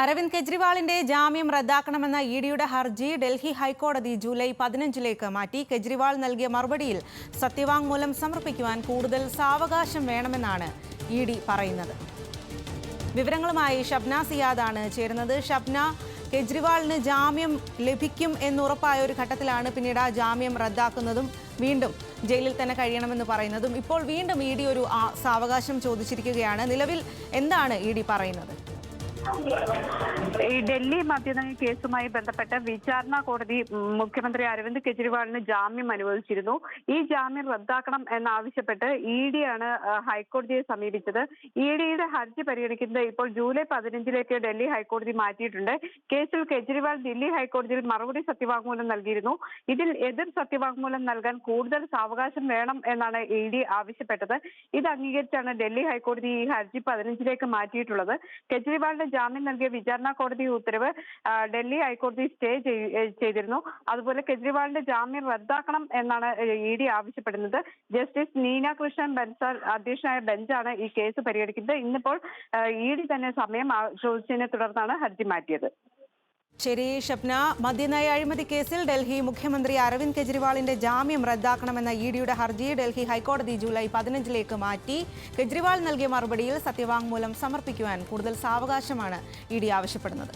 അരവിന്ദ് കെജ്രിവാളിന്റെ ജാമ്യം റദ്ദാക്കണമെന്ന ഇ ഡിയുടെ ഹർജി ഡൽഹി ഹൈക്കോടതി ജൂലൈ പതിനഞ്ചിലേക്ക് മാറ്റി. കെജ്രിവാൾ നൽകിയ മറുപടിയിൽ സത്യവാങ്മൂലം സമർപ്പിക്കുവാൻ കൂടുതൽ സാവകാശം വേണമെന്നാണ് ഇ ഡി പറയുന്നത്. വിവരങ്ങളുമായി ഷബ്ന ആണ് ചേരുന്നത്. ഷബ്ന കെജ്രിവാളിന് ജാമ്യം ലഭിക്കും എന്നുറപ്പായ ഒരു ഘട്ടത്തിലാണ് പിന്നീട് ആ ജാമ്യം റദ്ദാക്കുന്നതും വീണ്ടും ജയിലിൽ തന്നെ കഴിയണമെന്ന് പറയുന്നതും. ഇപ്പോൾ വീണ്ടും ഇ ഡി ഒരു സാവകാശം ചോദിച്ചിരിക്കുകയാണ്. നിലവിൽ എന്താണ് ഇ ഡി പറയുന്നത്? 他们来了。ഈ ഡൽഹി മദ്യനയ കേസുമായി ബന്ധപ്പെട്ട് വിചാരണ കോടതി മുഖ്യമന്ത്രി അരവിന്ദ് കെജ്രിവാളിന് ജാമ്യം അനുവദിച്ചിരുന്നു. ഈ ജാമ്യം റദ്ദാക്കണം എന്നാവശ്യപ്പെട്ട് ഇ ഡി ആണ് ഹൈക്കോടതിയെ സമീപിച്ചത്. ഇ ഡിയുടെ ഹർജി പരിഗണിക്കുന്നത് ഇപ്പോൾ ജൂലൈ പതിനഞ്ചിലേക്ക് ഡൽഹി ഹൈക്കോടതി മാറ്റിയിട്ടുണ്ട്. കേസിൽ കെജ്രിവാൾ ദില്ലി ഹൈക്കോടതിയിൽ മറുപടി സത്യവാങ്മൂലം നൽകിയിരുന്നു. ഇതിൽ എതിർ സത്യവാങ്മൂലം നൽകാൻ കൂടുതൽ സാവകാശം വേണം എന്നാണ് ഇ ഡി ആവശ്യപ്പെട്ടത്. ഇത് അംഗീകരിച്ചാണ് ഡൽഹി ഹൈക്കോടതി ഈ ഹർജി പതിനഞ്ചിലേക്ക് മാറ്റിയിട്ടുള്ളത്. കെജ്രിവാളിന് ജാമ്യം നൽകിയ വിചാരണ കോടതി ഉത്തരവ് ആ, ഡൽഹി ഹൈക്കോടതി സ്റ്റേ ചെയ്തിരുന്നു. അതുപോലെ കെജ്രിവാളിന്റെ ജാമ്യം റദ്ദാക്കണം എന്നാണ് ഇ ഡി ആവശ്യപ്പെടുന്നത്. ജസ്റ്റിസ് നീന കൃഷ്ണൻ ബൻസാൽ അധ്യക്ഷനായ ബെഞ്ചാണ് ഈ കേസ് പരിഗണിക്കുന്നത്. ഇന്നിപ്പോൾ ഇ ഡി തന്നെ സമയം ചോദിച്ചതിനെ തുടർന്നാണ് ഹർജി മാറ്റിയത്. ശരി ഷപ്ന മദ്യനയ അഴിമതി കേസിൽ ഡൽഹി മുഖ്യമന്ത്രി അരവിന്ദ് കെജ്രിവാളിന്റെ ജാമ്യം റദ്ദാക്കണമെന്ന ഇ ഡിയുടെ ഹർജി ഡൽഹി ഹൈക്കോടതി ജൂലൈ പതിനഞ്ചിലേക്ക് മാറ്റി. കെജ്രിവാൾ നൽകിയ മറുപടിയിൽ സത്യവാങ്മൂലം സമർപ്പിക്കുവാൻ കൂടുതൽ സാവകാശമാണ് ഇ ആവശ്യപ്പെടുന്നത്.